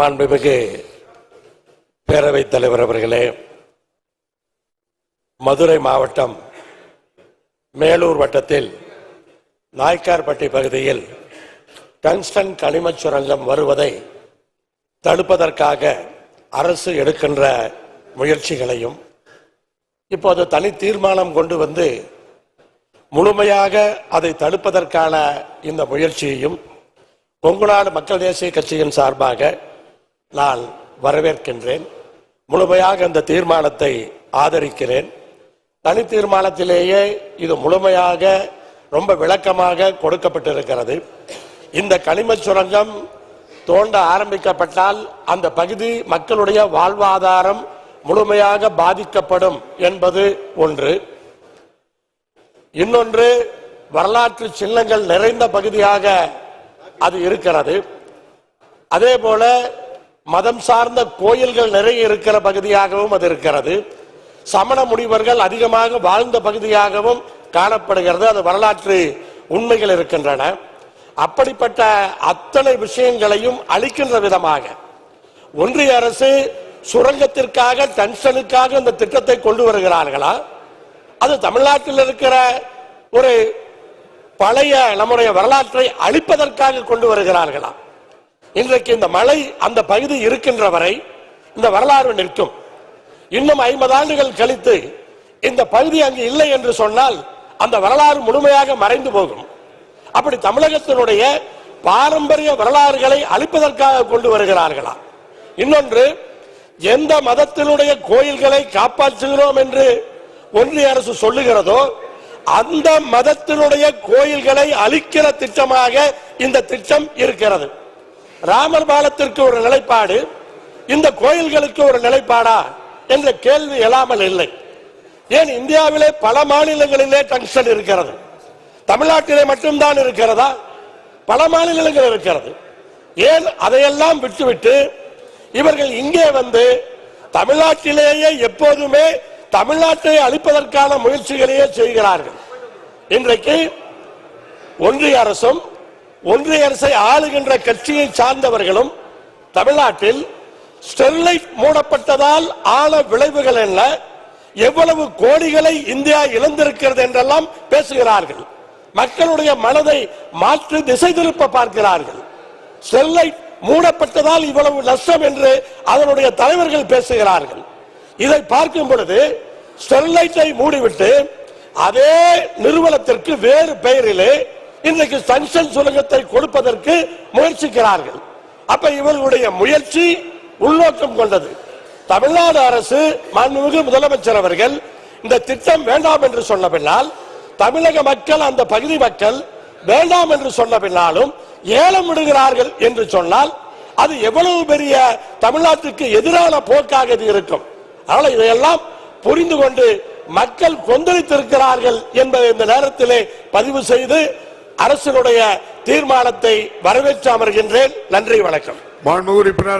மாண்புமிகு பேரவைத் தலைவர் அவர்களே மதுரை மாவட்டம் மேலூர் வட்டத்தில் நாய்க்கார்பட்டி பகுதியில் டங்ஸ்டன் கனிமச் சுரங்கம் வருவதை தடுப்பதற்காக அரசு எடுக்கின்ற முயற்சிகளையும் இப்போது தனி தீர்மானம் கொண்டு வந்து முழுமையாக அதை தடுப்பதற்கான இந்த முயற்சியையும் கொங்குநாடு மக்கள் தேசிய கட்சியின் சார்பாக நான் வரவேற்கின்றேன். முழுமையாக இந்த தீர்மானத்தை ஆதரிக்கிறேன். தனி தீர்மானத்திலேயே இது முழுமையாக ரொம்ப விளக்கமாக கொடுக்கப்பட்டிருக்கிறது. இந்த கனிமச் சுரங்கம் தோண்ட ஆரம்பிக்கப்பட்டால் அந்த பகுதி மக்களுடைய வாழ்வாதாரம் முழுமையாக பாதிக்கப்படும் என்பது ஒன்று. இன்னொன்று வரலாற்று சின்னங்கள் நிறைந்த பகுதியாக அது இருக்கிறது. அதே போல மதம் சார்ந்த கோயில்கள் நிறைய இருக்கிற பகுதியாகவும் அது இருக்கிறது. சமண முனிவர்கள் அதிகமாக வாழ்ந்த பகுதியாகவும் காணப்படுகிறது. அது வரலாற்று உண்மைகள் இருக்கின்றன. அப்படிப்பட்ட அத்தனை விஷயங்களையும் அளிக்கின்ற விதமாக ஒன்றிய அரசு சுரங்கத்திற்காக டென்ஷனுக்காக இந்த திட்டத்தை கொண்டு வருகிறார்களா? அது தமிழ்நாட்டில் இருக்கிற ஒரு பழைய நம்முடைய வரலாற்றை அழிப்பதற்காக கொண்டு வருகிறார்களா? இன்றைக்கு இந்த மலை அந்த பகுதி இருக்கின்ற வரை இந்த வரலாறு நிற்கும். இன்னும் ஐம்பது ஆண்டுகள் கழித்து இந்த பகுதி அங்கு இல்லை என்று சொன்னால் அந்த வரலாறு முழுமையாக மறைந்து போகும். அப்படி தமிழகத்தினுடைய பாரம்பரிய வரலாறுகளை அழிப்பதற்காக கொண்டு வருகிறார்களா? இன்னொன்று எந்த மதத்தினுடைய கோயில்களை காப்பாற்றுகிறோம் என்று ஒன்றிய அரசு சொல்லுகிறதோ அந்த மதத்தினுடைய கோயில்களை அழிக்கிற திட்டமாக இந்த திட்டம் இருக்கிறது. ராமர் பாலத்திற்கு ஒரு நிலைப்பாடு இந்த கோயில்களுக்கு ஒரு நிலைப்பாடா என்ற கேள்வி எழாமல் இல்லை. ஏன் இந்தியாவிலே பல மாநிலங்களிலே டங்ஷன் இருக்கிறது? தமிழ்நாட்டிலே மட்டும்தான் இருக்கிறதா? பல மாநிலங்கள் இருக்கிறது. ஏன் அதையெல்லாம் விட்டுவிட்டு இவர்கள் இங்கே வந்து தமிழ்நாட்டிலேயே எப்போதுமே தமிழ்நாட்டை அழிப்பதற்கான முயற்சிகளையே செய்கிறார்கள்? இன்றைக்கு ஒன்றிய அரசும் ஒன்றிய அரசை ஆளுகின்ற கட்சியை சார்ந்தவர்களும் தமிழ்நாட்டில் ஸ்டெர்லைட் மூடப்பட்டதால் ஆன விளைவுகள் என்ன? எவ்வளவு கோடிகளை இந்தியா இழந்திருக்கிறது என்றெல்லாம் பேசுகிறார்கள். மக்களுடைய மனதை மாற்றி திசை திருப்ப பார்க்கிறார்கள். ஸ்டெர்லைட் மூடப்பட்டதால் இவ்வளவு நஷ்டம் என்று அதனுடைய தலைவர்கள் பேசுகிறார்கள். இதை பார்க்கும் பொழுது ஸ்டெர்லைட்டை மூடிவிட்டு அதே நிறுவனத்திற்கு வேறு பெயரிலே இன்றைக்கு சங்ஷன் சுரங்கத்தை கொடுப்பதற்கு முயற்சிக்கிறார்கள். அப்ப இவர்களுடைய முயற்சி உள்நோக்கம் கொண்டது. தமிழ்நாடு அரசு மாண்புமிகு முதலமைச்சர் அவர்கள் இந்த திட்டம் வேண்டாம் என்று சொன்ன பின்னால் தமிழக மக்கள் அந்த பகுதி மக்கள் வேண்டாம் என்று சொன்ன பின்னாலும் ஏலம் விடுகிறார்கள் என்று சொன்னால் அது எவ்வளவு பெரிய தமிழ்நாட்டுக்கு எதிரான போக்காக இது இருக்கும். அதனால இதையெல்லாம் புரிந்து கொண்டு மக்கள் கொந்தளித்திருக்கிறார்கள் என்பதை இந்த நேரத்திலே பதிவு செய்து அரசினுடைய தீர்மானத்தை வரவேற்று அமர்கின்றேன். நன்றி வணக்கம். மாண்புமிகு உறுப்பினர்